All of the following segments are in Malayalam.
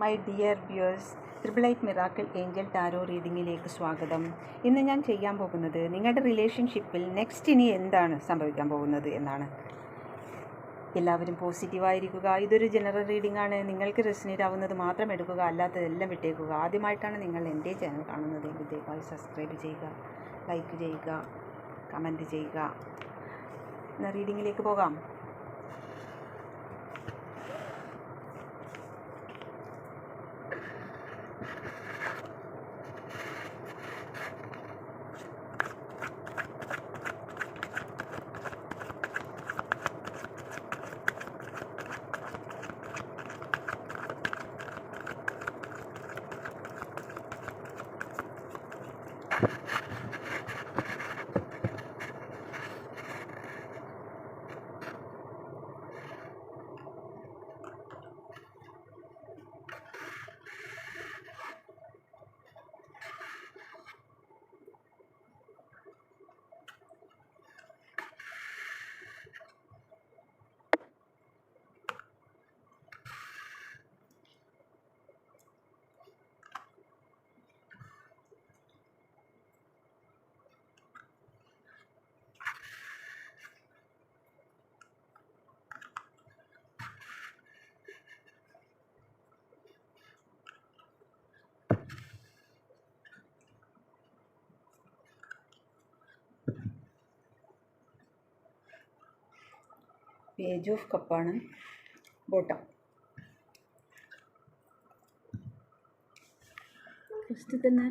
My dear viewers triple eight miracle angel tarot റീഡിങ്ങിലേക്ക് സ്വാഗതം. ഇന്ന് ഞാൻ ചെയ്യാൻ പോകുന്നത് നിങ്ങളുടെ റിലേഷൻഷിപ്പിൽ നെക്സ്റ്റ് ഇനി എന്താണ് സംഭവിക്കാൻ പോകുന്നത് എന്നാണ്. എല്ലാവരും പോസിറ്റീവായിരിക്കുക ഇതൊരു ജനറൽ റീഡിംഗ് ആണ്. നിങ്ങൾക്ക് റെസിനേറ്റ് ആവുന്നത് മാത്രം എടുക്കുക അല്ലാത്തതെല്ലാം വിട്ടേക്കുക. ആദ്യമായിട്ടാണ് നിങ്ങൾ എന്റെ ചാനൽ കാണുന്നത്. എങ്കിൽ ദയവായി സബ്സ്ക്രൈബ് ചെയ്യുക ലൈക്ക് ചെയ്യുക കമന്റ് ചെയ്യുക. എന്നാൽ റീഡിങ്ങിലേക്ക് പോകാം. പേജ് ഓഫ് കപ്പാണ് ബോട്ടം. ഫസ്റ്റ് തന്നെ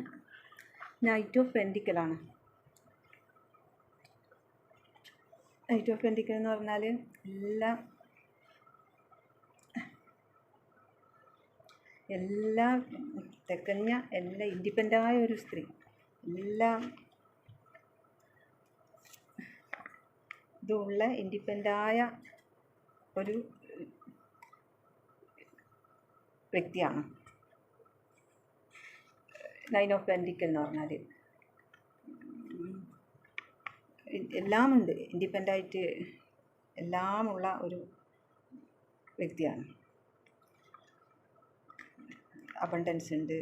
നൈറ്റ് ഓഫ് പെൻഡിക്കലാണ് നൈറ്റ് ഓഫ് പെൻഡിക്കൽ എന്ന് പറഞ്ഞാൽ എല്ലാം എല്ലാ തികഞ്ഞ എല്ലാ ഇൻഡിപെൻഡന്റായ ഒരു സ്ത്രീ. എല്ലാം ഇതുള്ള ഇൻഡിപെൻഡായ ഒരു വ്യക്തിയാണ്. നൈൻ ഓഫ് പെൻഡിക്കൽ എന്ന് പറഞ്ഞാൽ എല്ലാമുണ്ട്. ഇൻഡിപെൻഡായിട്ട് എല്ലാമുള്ള ഒരു വ്യക്തിയാണ്. അബണ്ടൻസ് ഉണ്ട്.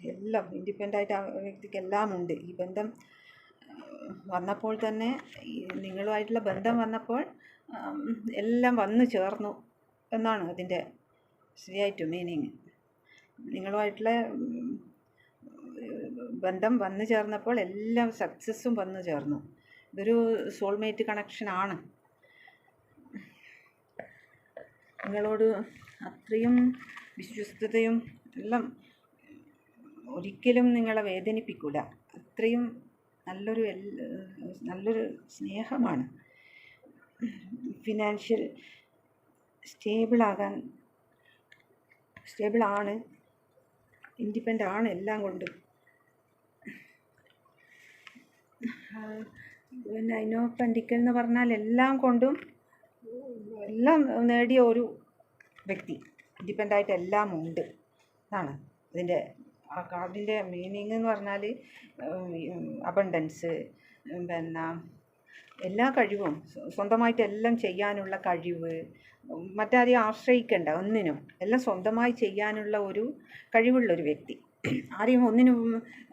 എല്ലാം ഇൻഡിപെൻഡന്റായിട്ട് ആ വ്യക്തിക്ക് എല്ലാം ഉണ്ട് ഈ ബന്ധം വന്നപ്പോൾ തന്നെ നിങ്ങളുമായിട്ടുള്ള ബന്ധം വന്നപ്പോൾ എല്ലാം വന്നു ചേർന്നു എന്നാണ് അതിന്റെ ശരിയായിട്ട് മീനിങ് നിങ്ങളുമായിട്ടുള്ള ബന്ധം വന്നു ചേർന്നപ്പോൾ എല്ലാം സക്സസ്സും വന്നു ചേർന്നു. ഇതൊരു സോൾമേറ്റ് കണക്ഷനാണ് നിങ്ങളോട് അത്രയും വിശ്വസ്തതയും എല്ലാം ഒരിക്കലും നിങ്ങളെ വേദനിപ്പിക്കില്ല അത്രയും നല്ലൊരു നല്ലൊരു സ്നേഹമാണ്. ഫിനാൻഷ്യൽ സ്റ്റേബിളാകാൻ സ്റ്റേബിളാണ് ഇൻഡിപെൻഡ് ആണ് എല്ലാം കൊണ്ടും. പിന്നെ അതിനോ പണ്ടിക്കൽ എന്ന് പറഞ്ഞാൽ എല്ലാം കൊണ്ടും എല്ലാം നേടിയ ഒരു വ്യക്തി. ഇൻഡിപെൻഡായിട്ട് എല്ലാം ഉണ്ട് എന്നാണ് ഇതിന്റെ ആ കാർഡിന്റെ മീനിങ് എന്ന് പറഞ്ഞാൽ അബണ്ടൻസ് പിന്നെ എല്ലാ കഴിവും സ്വന്തമായിട്ട് എല്ലാം ചെയ്യാനുള്ള കഴിവ് മറ്റാരെയും ആശ്രയിക്കേണ്ട ഒന്നിനും എല്ലാം സ്വന്തമായി ചെയ്യാനുള്ള ഒരു കഴിവുള്ള ഒരു വ്യക്തി. ആരെയും ഒന്നിനും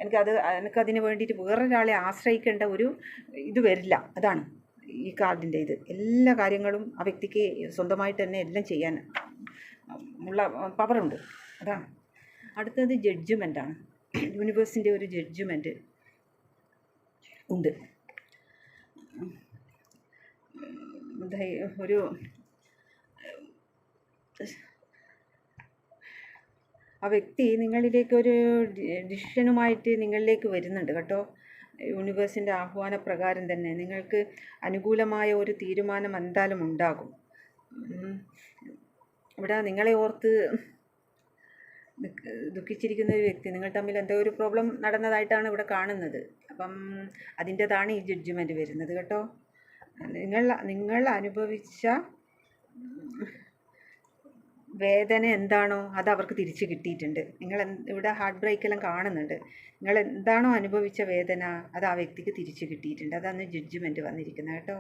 എനിക്കത് എനിക്കതിന് വേണ്ടിയിട്ട് വേറൊരാളെ ആശ്രയിക്കേണ്ട ഒരു ഇത് വരില്ല. അതാണ് ഈ കാർഡിന്റെ ഇത്. എല്ലാ കാര്യങ്ങളും ആ വ്യക്തിക്ക് സ്വന്തമായിട്ട് തന്നെ എല്ലാം ചെയ്യാൻ ഉള്ള പവറുണ്ട് അതാണ്. അടുത്തത് ജഡ്ജ്മെന്റാണ് യൂണിവേഴ്സിന്റെ ഒരു ജഡ്ജ്മെന്റ് ഉണ്ട്. ഒരു ആ വ്യക്തി നിങ്ങളിലേക്ക് ഒരു ഡിസിഷനുമായിട്ട് നിങ്ങളിലേക്ക് വരുന്നുണ്ട് കേട്ടോ. യൂണിവേഴ്സിന്റെ ആഹ്വാന പ്രകാരം തന്നെ നിങ്ങൾക്ക് അനുകൂലമായ ഒരു തീരുമാനം എന്തായാലും ഉണ്ടാകും. ഇവിടെ നിങ്ങളെ ഓർത്ത് ദുഃഖിച്ചിരിക്കുന്ന ഒരു വ്യക്തി നിങ്ങൾ തമ്മിൽ എന്തോ ഒരു പ്രോബ്ലം നടന്നതായിട്ടാണ് ഇവിടെ കാണുന്നത്. അപ്പം അതിന്റെതാണ് ഈ ജഡ്ജ്മെന്റ് വരുന്നത് കേട്ടോ. നിങ്ങൾ നിങ്ങൾ അനുഭവിച്ച വേദന എന്താണോ അത് അവർക്ക് തിരിച്ച് കിട്ടിയിട്ടുണ്ട്. നിങ്ങൾ ഇവിടെ ഹാർട്ട് ബ്രേക്കെല്ലാം കാണുന്നുണ്ട്. നിങ്ങൾ എന്താണോ അനുഭവിച്ച വേദന അത് ആ വ്യക്തിക്ക് തിരിച്ച് കിട്ടിയിട്ടുണ്ട്. അതാണ് ജഡ്ജ്മെന്റ് വന്നിരിക്കുന്നത് കേട്ടോ.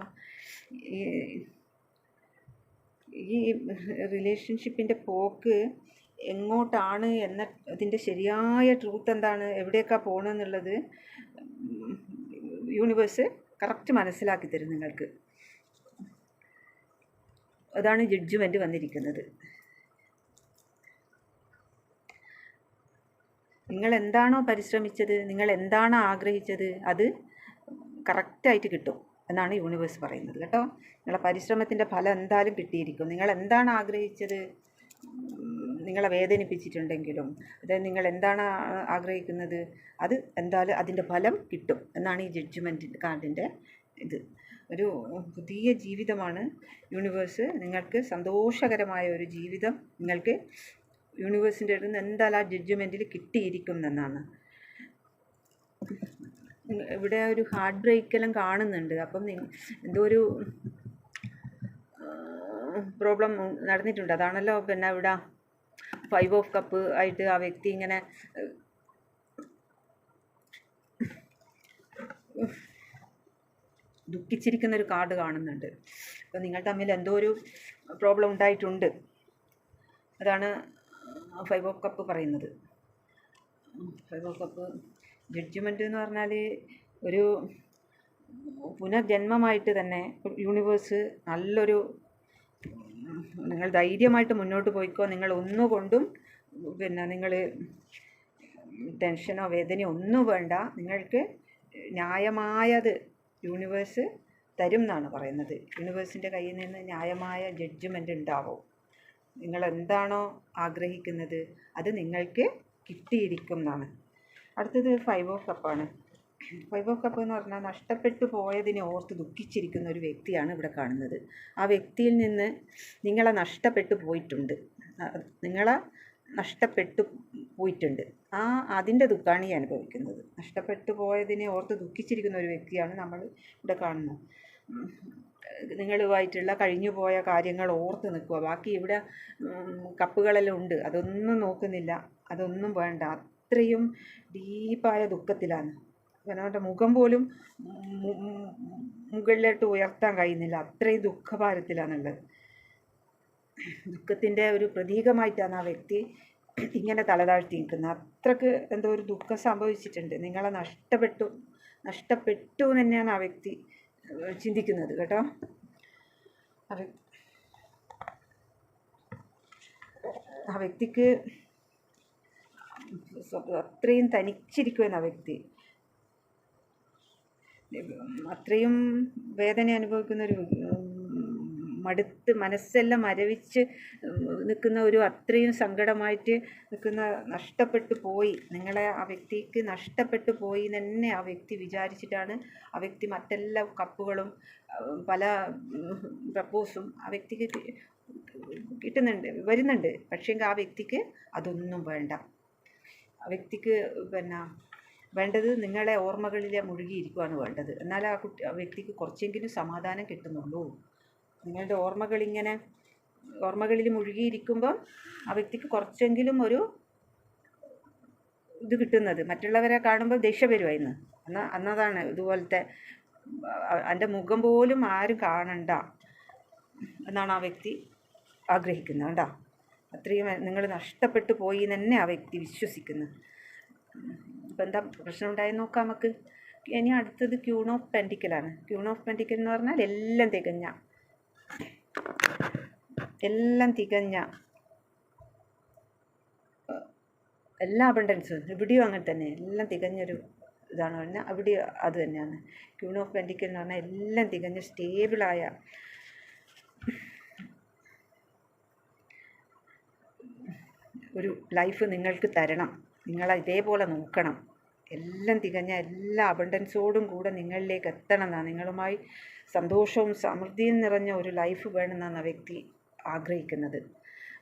ഈ ഈ റിലേഷൻഷിപ്പിന്റെ പോക്ക് എങ്ങോട്ടാണ് എന്ന അതിന്റെ ശരിയായ ട്രൂത്ത് എന്താണ്? എവിടെയൊക്കെയാണ് പോകണമെന്നുള്ളത് യൂണിവേഴ്സ് കറക്റ്റ് മനസ്സിലാക്കി തരും നിങ്ങൾക്ക്. അതാണ് ജഡ്ജ്മെന്റ് വന്നിരിക്കുന്നത്. നിങ്ങൾ എന്താണോ പരിശ്രമിച്ചത് നിങ്ങൾ എന്താണോ ആഗ്രഹിച്ചത് അത് കറക്റ്റായിട്ട് കിട്ടും എന്നാണ് യൂണിവേഴ്സ് പറയുന്നത് കേട്ടോ. നിങ്ങളെ പരിശ്രമത്തിന്റെ ഫലം എന്തായാലും കിട്ടിയിരിക്കും. നിങ്ങൾ എന്താണ് ആഗ്രഹിച്ചത്? നിങ്ങളെ വേദനിപ്പിച്ചിട്ടുണ്ടെങ്കിലും അതായത് നിങ്ങൾ എന്താണ് ആഗ്രഹിക്കുന്നത്? അത് എന്തായാലും അതിന്റെ ഫലം കിട്ടും എന്നാണ് ഈ ജഡ്ജ്മെന്റ് കാർഡിന്റെ ഇത്. ഒരു പുതിയ ജീവിതമാണ് യൂണിവേഴ്സ് നിങ്ങൾക്ക് സന്തോഷകരമായ ഒരു ജീവിതം നിങ്ങൾക്ക് യൂണിവേഴ്സിന്റെ അടുത്ത് നിന്ന് എന്തായാലും ആ ജഡ്ജ്മെന്റിൽ കിട്ടിയിരിക്കും എന്നാണ്. ഇവിടെ ഒരു ഹാർട്ട് ബ്രേക്കെല്ലാം കാണുന്നുണ്ട്. അപ്പം എന്തോ ഒരു പ്രോബ്ലം നടന്നിട്ടുണ്ട്. അതാണല്ലോ പിന്നെ ഇവിടെ ഫൈവ് ഓഫ് കപ്പ് ആയിട്ട് ആ വ്യക്തി ഇങ്ങനെ ദുഃഖിച്ചിരിക്കുന്ന ഒരു കാർഡ് കാണുന്നുണ്ട്. അപ്പോൾ നിങ്ങൾ തമ്മിൽ എന്തോ ഒരു പ്രോബ്ലം ഉണ്ടായിട്ടുണ്ട്. അതാണ് ഫൈവ് ഓഫ് കപ്പ് പറയുന്നത്. ഫൈവ് ഓഫ് കപ്പ് ജഡ്ജ്മെന്റ് എന്ന് പറഞ്ഞാൽ ഒരു പുനർജന്മമായിട്ട് തന്നെ യൂണിവേഴ്സ് നല്ലൊരു നിങ്ങൾ ധൈര്യമായിട്ട് മുന്നോട്ട് പോയിക്കോ. നിങ്ങൾ ഒന്നുകൊണ്ടും പിന്നെ നിങ്ങൾ ടെൻഷനോ വേദനയോ ഒന്നും വേണ്ട. നിങ്ങൾക്ക് ന്യായമായത് യൂണിവേഴ്സ് തരും എന്നാണ് പറയുന്നത്. യൂണിവേഴ്സിന്റെ കയ്യിൽ നിന്ന് ന്യായമായ ജഡ്ജ്മെന്റ് ഉണ്ടാവും? നിങ്ങൾ എന്താണോ ആഗ്രഹിക്കുന്നത് അത് നിങ്ങൾക്ക് കിട്ടിയിരിക്കും എന്നാണ്. അടുത്തത് ഫൈവ് ഓഫ് കപ്പാണ് ഫൈവ് ഓഫ് കപ്പ് എന്ന് പറഞ്ഞാൽ നഷ്ടപ്പെട്ടു പോയതിനെ ഓർത്ത് ദുഃഖിച്ചിരിക്കുന്ന ഒരു വ്യക്തിയാണ് ഇവിടെ കാണുന്നത്. ആ വ്യക്തിയിൽ നിന്ന് നിങ്ങളെ നഷ്ടപ്പെട്ടു പോയിട്ടുണ്ട്. നിങ്ങളെ നഷ്ടപ്പെട്ടു പോയിട്ടുണ്ട്. ആ അതിന്റെ ദുഃഖമാണ് ഈ അനുഭവിക്കുന്നത്. നഷ്ടപ്പെട്ടു പോയതിനെ ഓർത്ത് ദുഃഖിച്ചിരിക്കുന്ന ഒരു വ്യക്തിയാണ് നമ്മൾ ഇവിടെ കാണുന്നത്. നിങ്ങളുമായിട്ടുള്ള കഴിഞ്ഞു പോയ കാര്യങ്ങൾ ഓർത്ത് നിൽക്കുക. ബാക്കി ഇവിടെ കപ്പുകളെല്ലാം ഉണ്ട്. അതൊന്നും നോക്കുന്നില്ല. അതൊന്നും വേണ്ട. അത്രയും ഡീപ്പായ ദുഃഖത്തിലാണ്. അവനവന്റെ മുഖം പോലും മുകളിലോട്ട് ഉയർത്താൻ കഴിയുന്നില്ല. അത്രയും ദുഃഖഭാരത്തിലാണുള്ളത്. ദുഃഖത്തിന്റെ ഒരു പ്രതീകമായിട്ടാണ് ആ വ്യക്തി ഇങ്ങനെ തലതാഴ്ത്തി നിൽക്കുന്നത് അത്രയ്ക്ക് എന്തോ ഒരു ദുഃഖം സംഭവിച്ചിട്ടുണ്ട്. നിങ്ങളെ നഷ്ടപ്പെട്ടു നഷ്ടപ്പെട്ടു തന്നെയാണ് ആ വ്യക്തി ചിന്തിക്കുന്നത് കേട്ടോ. ആ വ്യ- ആ വ്യക്തിക്ക് അത്രയും തനിച്ചിരിക്കുമെന്ന് ആ വ്യക്തി. അത്രയും വേദന അനുഭവിക്കുന്ന ഒരു മടുത്ത് മനസ്സെല്ലാം മരവിച്ച് നിൽക്കുന്ന ഒരു അത്രയും സങ്കടമായിട്ട് നിൽക്കുന്ന നഷ്ടപ്പെട്ടു പോയി. നിങ്ങളെ ആ വ്യക്തിക്ക് നഷ്ടപ്പെട്ടു പോയി തന്നെ ആ വ്യക്തി വിചാരിച്ചിട്ടാണ് ആ വ്യക്തി മറ്റെല്ലാ കപ്പുകളും പല പ്രപ്പോസും ആ വ്യക്തിക്ക് കിട്ടുന്നുണ്ട് വരുന്നുണ്ട്. പക്ഷേങ്കിൽ ആ വ്യക്തിക്ക് അതൊന്നും വേണ്ട. ആ വ്യക്തിക്ക് പിന്നെ വേണ്ടത് നിങ്ങളെ ഓർമ്മകളിലെ മുഴുകിയിരിക്കുകയാണ് വേണ്ടത്. എന്നാൽ ആ കുട്ടി ആ വ്യക്തിക്ക് കുറച്ചെങ്കിലും സമാധാനം കിട്ടുന്നുള്ളൂ. നിങ്ങളുടെ ഓർമ്മകളിങ്ങനെ ഓർമ്മകളിൽ മുഴുകിയിരിക്കുമ്പം ആ വ്യക്തിക്ക് കുറച്ചെങ്കിലും ഒരു ഇത് കിട്ടുന്നത്. മറ്റുള്ളവരെ കാണുമ്പോൾ ദേഷ്യം വരുമായിരുന്നു എന്നാൽ അന്നതാണ് ഇതുപോലത്തെ എന്റെ മുഖം പോലും ആരും കാണണ്ട എന്നാണ് ആ വ്യക്തി ആഗ്രഹിക്കുന്നത് കേട്ടോ അത്രയും നിങ്ങൾ നഷ്ടപ്പെട്ടു പോയി തന്നെ ആ വ്യക്തി വിശ്വസിക്കുന്നു. എന്താ പ്രശ്നം ഉണ്ടായെന്ന് നോക്കാം നമുക്ക്. ഇനി അടുത്തത് ക്യൂൺ ഓഫ് പെന്റിക്കലാണ് ക്യൂൺ ഓഫ് പെന്റിക്കൽ എന്ന് പറഞ്ഞാൽ എല്ലാം തികഞ്ഞ. എല്ലാം തികഞ്ഞ. എല്ലാ അബണ്ടൻസും ഇവിടെയും അങ്ങനെ തന്നെ. എല്ലാം തികഞ്ഞൊരു ഇതാണ് പറഞ്ഞാൽ അവിടെ അത് തന്നെയാണ്. ക്യൂൺ ഓഫ് പെന്റിക്കൽ എന്ന് പറഞ്ഞാൽ എല്ലാം തികഞ്ഞ സ്റ്റേബിളായ ഒരു ലൈഫ് നിങ്ങൾക്ക് തരണം. നിങ്ങൾ ഇതേപോലെ നോക്കണം. എല്ലാം തികഞ്ഞ എല്ലാ അബണ്ടൻസോടും കൂടെ നിങ്ങളിലേക്ക് എത്തണം നിങ്ങളുമായി സന്തോഷവും സമൃദ്ധിയും നിറഞ്ഞ ഒരു ലൈഫ് വേണമെന്നാണ് ആ വ്യക്തി ആഗ്രഹിക്കുന്നത്.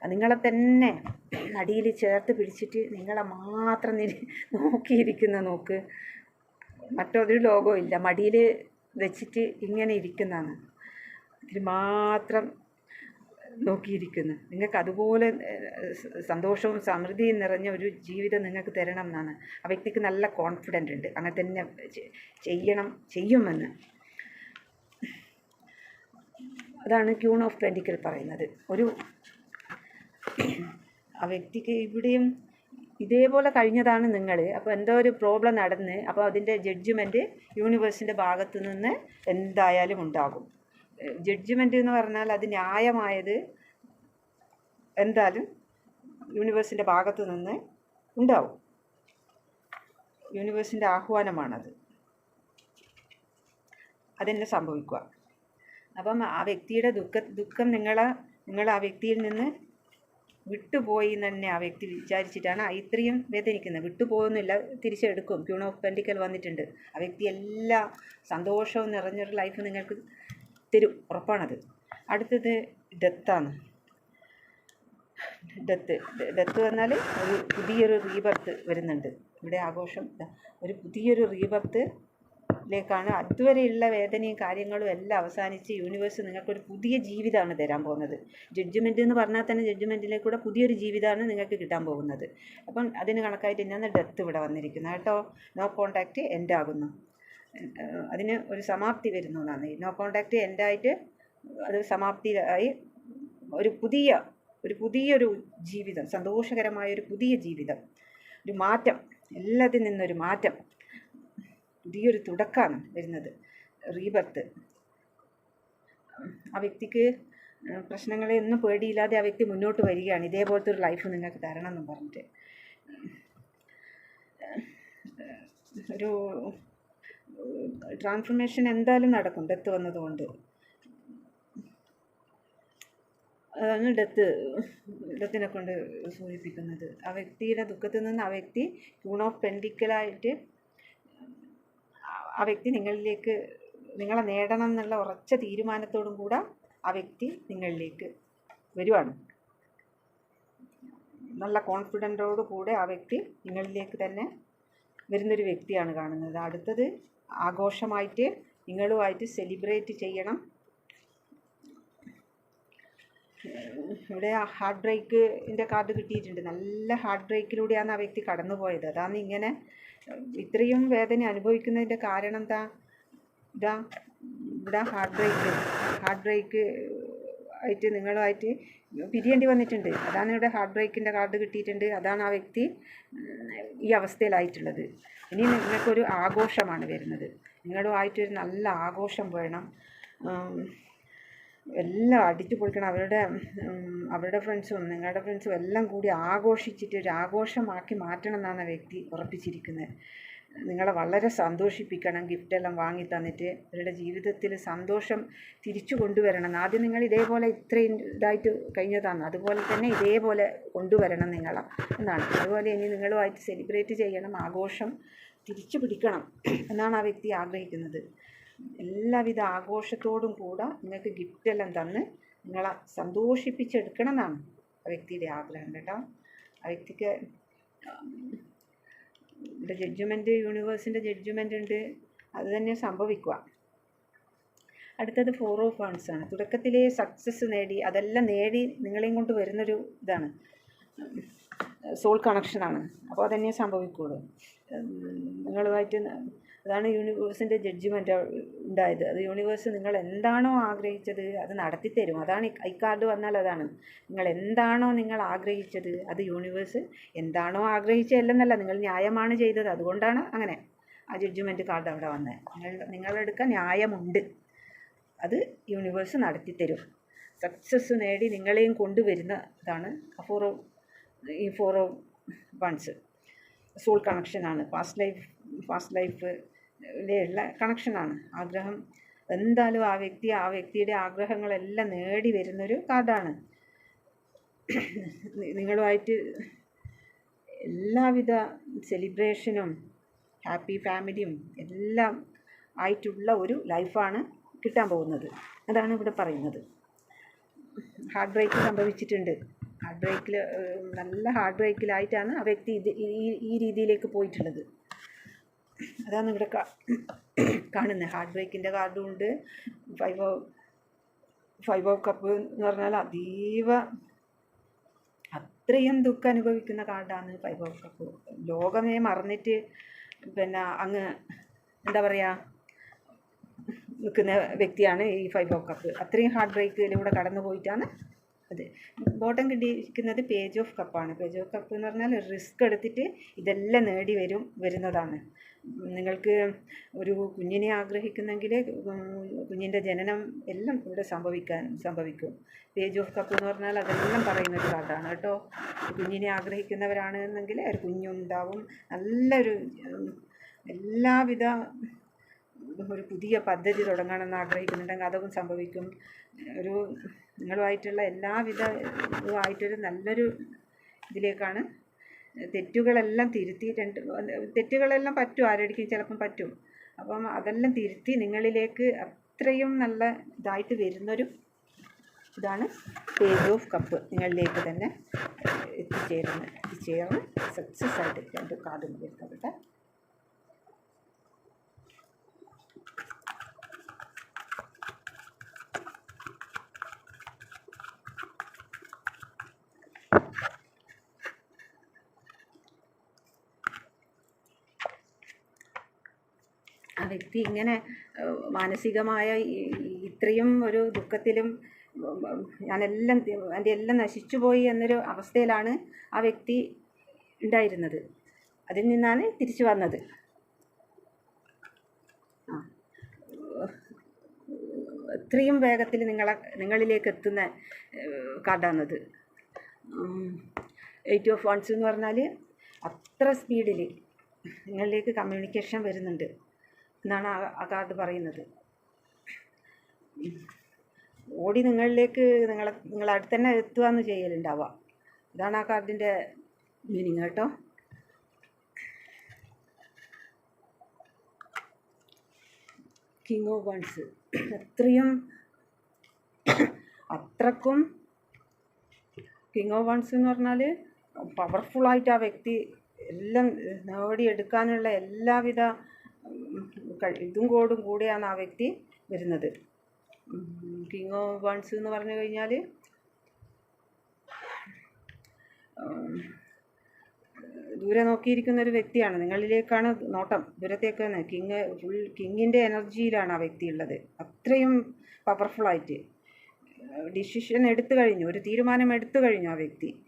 നിങ്ങളെ തന്നെ നടിയിൽ ചേർത്ത് പിടിച്ചിട്ട് നിങ്ങളെ മാത്രം നിര- നോക്കിയിരിക്കുന്ന നോക്ക്. മറ്റൊരു ലോകവും ഇല്ല. മടിയിൽ വെച്ചിട്ട് ഇങ്ങനെ ഇരിക്കുന്നതാണ്. ഇതിൽ മാത്രം നോക്കിയിരിക്കുന്നു. നിങ്ങൾക്ക് അതുപോലെ സന്തോഷവും സമൃദ്ധിയും നിറഞ്ഞ ഒരു ജീവിതം നിങ്ങൾക്ക് തരണം എന്നാണ്. ആ വ്യക്തിക്ക് നല്ല കോൺഫിഡന്റ് ഉണ്ട്. അങ്ങനെ തന്നെ ചെയ്യണം ചെയ്യുമെന്ന്. അതാണ് ക്യൂൺ ഓഫ് പെൻഡിക്കൽ പറയുന്നത്. ഒരു ആ വ്യക്തിക്ക് ഇവിടെയും ഇതേപോലെ കഴിഞ്ഞതാണ് നിങ്ങൾ. അപ്പോൾ എന്തോ ഒരു പ്രോബ്ലം നടന്ന് അപ്പോൾ അതിന്റെ ജഡ്ജ്മെന്റ് യൂണിവേഴ്സിന്റെ ഭാഗത്തു നിന്ന് എന്തായാലും ഉണ്ടാകും. ജഡ്ജ്മെന്റ് എന്ന് പറഞ്ഞാൽ അത് ന്യായമായത് എന്തായാലും യൂണിവേഴ്സിന്റെ ഭാഗത്ത് നിന്ന് ഉണ്ടാവും. യൂണിവേഴ്സിന്റെ ആഹ്വാനമാണത്. അതെന്നെ സംഭവിക്കുക. അപ്പം ആ വ്യക്തിയുടെ ദുഃഖ ദുഃഖം നിങ്ങളെ നിങ്ങൾ ആ വ്യക്തിയിൽ നിന്ന് വിട്ടുപോയി എന്ന് തന്നെ ആ വ്യക്തി വിചാരിച്ചിട്ടാണ് ഇത്രയും വേദനിക്കുന്നത്. വിട്ടുപോകുന്നില്ല തിരിച്ചെടുക്കും. ക്യൂൺ ഓഫ് പെൻഡിക്കൽ വന്നിട്ടുണ്ട്. ആ വ്യക്തി എല്ലാ സന്തോഷവും നിറഞ്ഞൊരു ലൈഫ് നിങ്ങൾക്ക് തരും ഉറപ്പാണത്. അടുത്തത് ഡെത്താണ് ഡെത്ത് ഡെത്ത് വന്നാൽ ഒരു പുതിയൊരു റീബർത്ത് വരുന്നുണ്ട്. ഇവിടെ ആഘോഷം ഒരു പുതിയൊരു റീബർത്തിലേക്കാണ് അതുവരെയുള്ള വേദനയും കാര്യങ്ങളും എല്ലാം അവസാനിച്ച് യൂണിവേഴ്സ് നിങ്ങൾക്കൊരു പുതിയ ജീവിതമാണ് തരാൻ പോകുന്നത്. ജഡ്ജ്മെന്റ് എന്ന് പറഞ്ഞാൽ തന്നെ ജഡ്ജ്മെന്റിലേക്കൂടെ പുതിയൊരു ജീവിതമാണ് നിങ്ങൾക്ക് കിട്ടാൻ പോകുന്നത്. അപ്പം അതിന് കണക്കായിട്ട് തന്നെയാണ് ഡെത്ത് ഇവിടെ വന്നിരിക്കുന്നത് കേട്ടോ? നോ കോണ്ടാക്റ്റ് എൻഡ് ആകുന്നു. അതിന് ഒരു സമാപ്തി വരുന്നു എന്നാണ്. നോ കോണ്ടാക്റ്റ് എൻഡായിട്ട് അത് സമാപ്തിയായി ഒരു പുതിയ ഒരു പുതിയൊരു ജീവിതം സന്തോഷകരമായ ഒരു പുതിയ ജീവിതം ഒരു മാറ്റം എല്ലാത്തിൽ നിന്നൊരു മാറ്റം പുതിയൊരു തുടക്കമാണ് വരുന്നത്. റീബർത്ത്. ആ വ്യക്തിക്ക് പ്രശ്നങ്ങളെ ഒന്നും പേടിയില്ലാതെ ആ വ്യക്തി മുന്നോട്ട് വരികയാണ്. ഇതേപോലത്തെ ഒരു ലൈഫ് നിങ്ങൾക്ക് തരണം എന്ന് പറഞ്ഞിട്ട്. ഒരു ട്രാൻസ്ഫർമേഷൻ എന്തായാലും നടക്കും. ഡെത്ത് വന്നതുകൊണ്ട്. അതാണ് ഡെത്ത് ഡെത്തിനെ കൊണ്ട് സൂചിപ്പിക്കുന്നത്. ആ വ്യക്തിയുടെ ദുഃഖത്തിൽ നിന്ന് ആ വ്യക്തി ഗുണ ഓഫ് പെൻഡിക്കലായിട്ട് ആ വ്യക്തി നിങ്ങളിലേക്ക് നിങ്ങളെ നേടണം എന്നുള്ള ഉറച്ച തീരുമാനത്തോടും കൂടെ ആ വ്യക്തി നിങ്ങളിലേക്ക് വരുവാണ്. നല്ല കോൺഫിഡന്റോടു കൂടെ ആ വ്യക്തി നിങ്ങളിലേക്ക് തന്നെ വരുന്നൊരു വ്യക്തിയാണ് കാണുന്നത്. അടുത്തത് ആഘോഷമായിട്ട് നിങ്ങളുമായിട്ട് സെലിബ്രേറ്റ് ചെയ്യണം. ഇവിടെ ഹാർട്ട് ബ്രേക്കിന്റെ കാർഡ് കിട്ടിയിട്ടുണ്ട്. നല്ല ഹാർട്ട് ബ്രേക്കിലൂടെയാണ് ആ വ്യക്തി കടന്നുപോയത്. അതാണ് ഇങ്ങനെ ഇത്രയും വേദന അനുഭവിക്കുന്നതിന്റെ കാരണം എന്താ? ഇതാ ഇവിടെ ഹാർട്ട് ബ്രേക്ക് ഹാർട്ട് ബ്രേക്ക് ആയിട്ട് നിങ്ങളുമായിട്ട് പിരിയേണ്ടി വന്നിട്ടുണ്ട്. അതാണ് ഇവിടെ ഹാർട്ട് ബ്രേക്കിന്റെ കാർഡ് കിട്ടിയിട്ടുണ്ട്. അതാണ് ആ വ്യക്തി ഈ അവസ്ഥയിലായിട്ടുള്ളത്. ഇനി നിങ്ങൾക്കൊരു ആഘോഷമാണ് വരുന്നത്. നിങ്ങളുമായിട്ടൊരു നല്ല ആഘോഷം വേണം. എല്ലാം അടിച്ചു പൊളിക്കണം. അവരുടെ അവരുടെ ഫ്രണ്ട്സും നിങ്ങളുടെ ഫ്രണ്ട്സും എല്ലാം കൂടി ആഘോഷിച്ചിട്ട് ഒരു ആഘോഷമാക്കി മാറ്റണം എന്നാണ് വ്യക്തി ഉറപ്പിച്ചിരിക്കുന്നത്. നിങ്ങളെ വളരെ സന്തോഷിപ്പിക്കണം ഗിഫ്റ്റെല്ലാം വാങ്ങി തന്നിട്ട് അവരുടെ ജീവിതത്തിൽ സന്തോഷം തിരിച്ചു കൊണ്ടുവരണം. ആദ്യം നിങ്ങൾ ഇതേപോലെ ഇത്രയും ഇതായിട്ട് കഴിഞ്ഞതാണ്. അതുപോലെ തന്നെ ഇതേപോലെ കൊണ്ടുവരണം നിങ്ങൾ എന്നാണ്. അതുപോലെ ഇനി നിങ്ങളുമായിട്ട് സെലിബ്രേറ്റ് ചെയ്യണം ആഘോഷം തിരിച്ചു പിടിക്കണം എന്നാണ് ആ വ്യക്തി ആഗ്രഹിക്കുന്നത്. എല്ലാവിധ ആഘോഷത്തോടും കൂടെ നിങ്ങൾക്ക് ഗിഫ്റ്റെല്ലാം തന്ന് നിങ്ങളെ സന്തോഷിപ്പിച്ചെടുക്കണം എന്നാണ് ആ വ്യക്തിയുടെ ആഗ്രഹം കേട്ടോ. ആ വ്യക്തിക്ക് ഇവിടെ ജഡ്ജ്മെന്റ് യൂണിവേഴ്സിന്റെ ജഡ്ജ്മെന്റ് ഉണ്ട്. അത് തന്നെ സംഭവിക്കുക. അടുത്തത് ഫോർ ഓഫ് വൺസ് ആണ്. തുടക്കത്തിലെ സക്സസ് നേടി അതെല്ലാം നേടി നിങ്ങളെയും കൊണ്ട് വരുന്നൊരു ഇതാണ്. സോൾ കണക്ഷനാണ് അപ്പോൾ അതന്നെ സംഭവിക്കുള്ളൂ നിങ്ങളുമായിട്ട് അതാണ് യൂണിവേഴ്സിന്റെ ജഡ്ജ്മെന്റ് ഉണ്ടായത്. അത് യൂണിവേഴ്സ് നിങ്ങൾ എന്താണോ ആഗ്രഹിച്ചത് അത് നടത്തിത്തരും അതാണ് ഈ കാർഡ് വന്നാൽ അതാണ്. നിങ്ങൾ എന്താണോ നിങ്ങൾ ആഗ്രഹിച്ചത് അത് യൂണിവേഴ്സ് എന്താണോ ആഗ്രഹിച്ചതല്ലെന്നല്ല നിങ്ങൾ ന്യായമാണ് ചെയ്തത്. അതുകൊണ്ടാണ് അങ്ങനെ ആ ജഡ്ജ്മെന്റ് കാർഡ് അവിടെ വന്നത്. നിങ്ങൾ നിങ്ങളെടുക്ക ന്യായമുണ്ട്. അത് യൂണിവേഴ്സ് നടത്തിത്തരും സക്സസ് നേടി നിങ്ങളെയും കൊണ്ടുവരുന്ന ഇതാണ് ഫോർ ഈ ഫോർ വൺസ് സോൾ കണക്ഷനാണ് ഫാസ്റ്റ് ലൈഫ് ഫാസ്റ്റ് ലൈഫ് ഉള്ള കണക്ഷനാണ്. ആഗ്രഹം എന്തായാലും ആ വ്യക്തി ആ വ്യക്തിയുടെ ആഗ്രഹങ്ങളെല്ലാം നേടി വരുന്നൊരു കാർഡാണ് നിങ്ങളുമായിട്ട് എല്ലാവിധ സെലിബ്രേഷനും ഹാപ്പി ഫാമിലിയും എല്ലാം ആയിട്ടുള്ള ഒരു ലൈഫാണ് കിട്ടാൻ പോകുന്നത്. അതാണ് ഇവിടെ പറയുന്നത്. ഹാർഡ് ബ്രേക്ക് സംഭവിച്ചിട്ടുണ്ട് ഹാർഡ് ബ്രേക്കിൽ നല്ല ഹാർട്ട് ബ്രേക്കിലായിട്ടാണ് ആ വ്യക്തി ഇത് ഈ രീതിയിലേക്ക് പോയിട്ടുള്ളത്. അതാണ് ഇവിടെ കാണുന്നത് ഹാർട്ട് ബ്രേക്കിന്റെ കാർഡും ഉണ്ട്. ഫൈവ് ഫൈവ് ഓഫ് കപ്പ് എന്ന് പറഞ്ഞാൽ അതീവ അത്രയും ദുഃഖം അനുഭവിക്കുന്ന കാർഡാണ് ഫൈവ് ഓഫ് കപ്പ് ലോകമേ മറന്നിട്ട് പിന്നെ അങ്ങ് എന്താ പറയുക നിൽക്കുന്ന വ്യക്തിയാണ് ഈ ഫൈവ് ഓഫ് കപ്പ് അത്രയും ഹാർഡ് ബ്രേക്കിലൂടെ കടന്നു പോയിട്ടാണ് അത്. ബോട്ടം കിട്ടിയിരിക്കുന്നത് പേജ് ഓഫ് കപ്പാണ് പേജ് ഓഫ് കപ്പ് എന്ന് പറഞ്ഞാൽ റിസ്ക് എടുത്തിട്ട് ഇതെല്ലാം നേടി വരും വരുന്നതാണ്. നിങ്ങൾക്ക് ഒരു കുഞ്ഞിനെ ആഗ്രഹിക്കുന്നെങ്കിൽ കുഞ്ഞിന്റെ ജനനം എല്ലാം ഇവിടെ സംഭവിക്കാൻ സംഭവിക്കും. പേജ് ഓഫ് കപ്പ് എന്ന് പറഞ്ഞാൽ അതെല്ലാം പറയുന്ന ഒരു കാർഡാണ് കേട്ടോ. കുഞ്ഞിനെ ആഗ്രഹിക്കുന്നവരാണ് എന്നെങ്കിൽ ഒരു കുഞ്ഞുണ്ടാവും. നല്ലൊരു എല്ലാവിധ ഒരു പുതിയ പദ്ധതി തുടങ്ങണമെന്ന് ആഗ്രഹിക്കുന്നുണ്ടെങ്കിൽ അതൊക്കെ സംഭവിക്കും. ഒരു നിങ്ങളുമായിട്ടുള്ള എല്ലാവിധ ഇതുമായിട്ടൊരു നല്ലൊരു ഇതിലേക്കാണ് തെറ്റുകളെല്ലാം തിരുത്തി രണ്ട് തെറ്റുകളെല്ലാം പറ്റും ആരോടിക്കും ചിലപ്പം പറ്റും. അപ്പം അതെല്ലാം തിരുത്തി നിങ്ങളിലേക്ക് അത്രയും നല്ല ഇതായിട്ട് വരുന്നൊരു ഇതാണ് പേജ് ഓഫ് കപ്പ്. നിങ്ങളിലേക്ക് തന്നെ എത്തിച്ചേരുന്നത് എത്തിച്ചേർന്ന് സക്സസ് ആയിട്ട് രണ്ട് കാർഡും വരുന്നത് ആ വ്യക്തി ഇങ്ങനെ മാനസികമായ ഇത്രയും ഒരു ദുഃഖത്തിലും ഞാനെല്ലാം എന്റെ എല്ലാം നശിച്ചുപോയി എന്നൊരു അവസ്ഥയിലാണ് ആ വ്യക്തി ഉണ്ടായിരുന്നത്. അതിൽ നിന്നാണ് തിരിച്ചു വന്നത്. ആ. എത്രയും വേഗത്തിൽ നിങ്ങളെ നിങ്ങളിലേക്ക് എത്തുന്ന കാർഡാണത് എയ്റ്റ് ഓഫ് വൺസ് എന്ന് പറഞ്ഞാൽ അത്ര സ്പീഡിൽ നിങ്ങളിലേക്ക് കമ്മ്യൂണിക്കേഷൻ വരുന്നുണ്ട്. എന്നാണ് കാർഡ് പറയുന്നത്. ഓടി നിങ്ങളിലേക്ക് നിങ്ങളെ നിങ്ങളെ അടുത്ത് തന്നെ എത്തുക എന്ന് ചെയ്യലുണ്ടാവുക. ഇതാണ് ആ കാർഡിന്റെ മീനിങ് കേട്ടോ. കിങ് ഓഫ് വൺസ് അത്രയും അത്രക്കും കിങ് ഓഫ് വൺസ് എന്ന് പറഞ്ഞാൽ പവർഫുള്ളായിട്ട് ആ വ്യക്തി എല്ലാം നേടിയെടുക്കാനുള്ള എല്ലാവിധ ഇതും കോടും കൂടിയാണ് ആ വ്യക്തി വരുന്നത്. കിങ് ഓഫ് വൺസ് എന്ന് പറഞ്ഞു കഴിഞ്ഞാൽ ദൂരെ നോക്കിയിരിക്കുന്ന ഒരു വ്യക്തിയാണ്. നിങ്ങളിലേക്കാണ് നോട്ടം. ദൂരത്തേക്ക് കിങ് ഫുൾ കിങ്ങിന്റെ എനർജിയിലാണ് ആ വ്യക്തി ഉള്ളത്. അത്രയും പവർഫുള്ളായിട്ട് ഡിസിഷൻ എടുത്തു കഴിഞ്ഞു. ഒരു തീരുമാനം എടുത്തു കഴിഞ്ഞു ആ വ്യക്തി.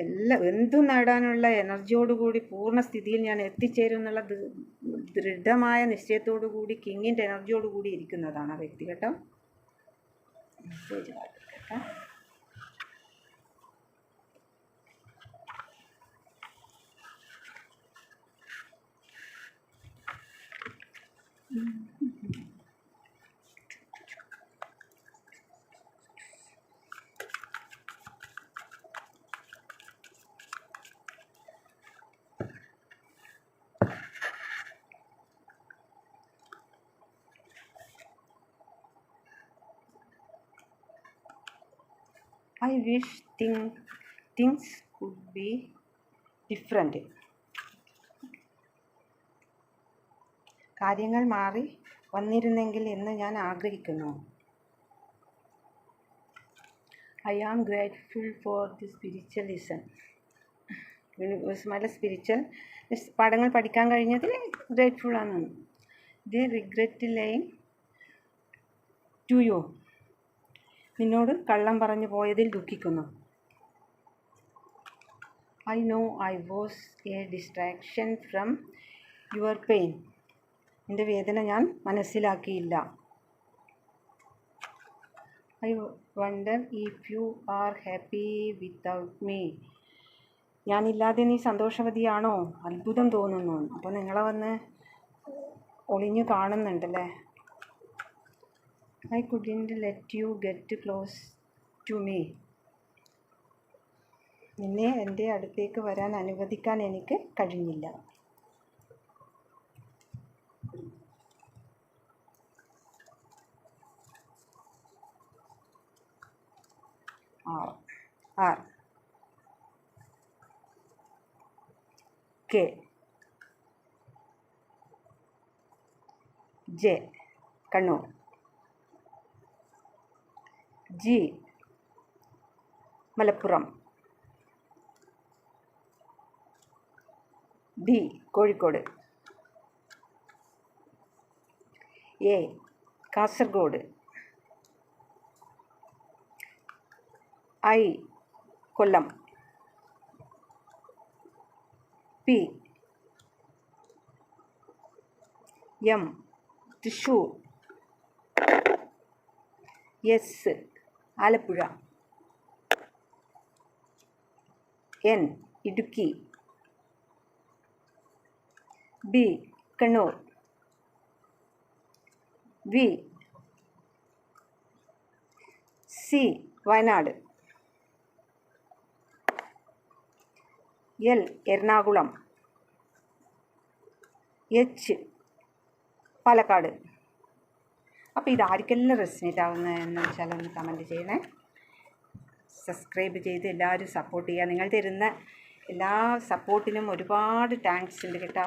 എല്ലാ എന്തും നേടാനുള്ള എനർജിയോടുകൂടി പൂർണ സ്ഥിതിയിൽ ഞാൻ എത്തിച്ചേരും എന്നുള്ള ദൃഢമായ നിശ്ചയത്തോടു കൂടി കിങ്ങിന്റെ എനർജിയോട് കൂടി ഇരിക്കുന്നതാണ് ആ വ്യക്തി കേട്ടോ കേട്ടോ? I wish thing, things could be different. കാര്യങ്ങൾ മാറി വന്നിരുന്നെങ്കിൽ എന്ന് ഞാൻ ആഗ്രഹിക്കുന്നു. I am grateful for the listen നല്ല സ്പിരിച്വൽ പാഠങ്ങൾ പഠിക്കാൻ കഴിഞ്ഞതിൽ ഗ്രേറ്റ്ഫുൾ ആണ്. The regret line to you. നിന്നോട് കള്ളം പറഞ്ഞു പോയതിൽ ദുഃഖിക്കുന്നു. I know I was a distraction from your pain എന്റെ വേദന ഞാൻ മനസ്സിലാക്കിയില്ല. I wonder if you are happy without me ഞാനില്ലാതെ നീ സന്തോഷവതിയാണോ? അത്ഭുതം തോന്നുന്നു. അപ്പോൾ നിങ്ങളെ വന്ന് ഒളിഞ്ഞു കാണുന്നുണ്ടല്ലേ? I couldn't let you get close to me നിന്നെ എന്റെ അടുത്തേക്ക് വരാൻ അനുവദിക്കാൻ എനിക്ക് കഴിഞ്ഞില്ല. R. K. J. Kannur. G. Malappuram. P Kozhikode. A. Kasaragod. I. Kollam. P. M. Thrissur. S. Alappuzha. N. Idukki. B. Kannur. V. C. Wayanad. L. Ernakulam. H. Palakkad. അപ്പോൾ ഇതാർക്കെല്ലാം റെസിനേറ്റ് ആവുന്നതെന്ന് വെച്ചാൽ ഒന്ന് കമന്റ് ചെയ്യണേ. സബ്സ്ക്രൈബ് ചെയ്ത് എല്ലാവരും സപ്പോർട്ട് ചെയ്യുക. നിങ്ങൾ തരുന്ന എല്ലാ സപ്പോർട്ടിനും ഒരുപാട് താങ്ക്സ് ഉണ്ട് കേട്ടോ.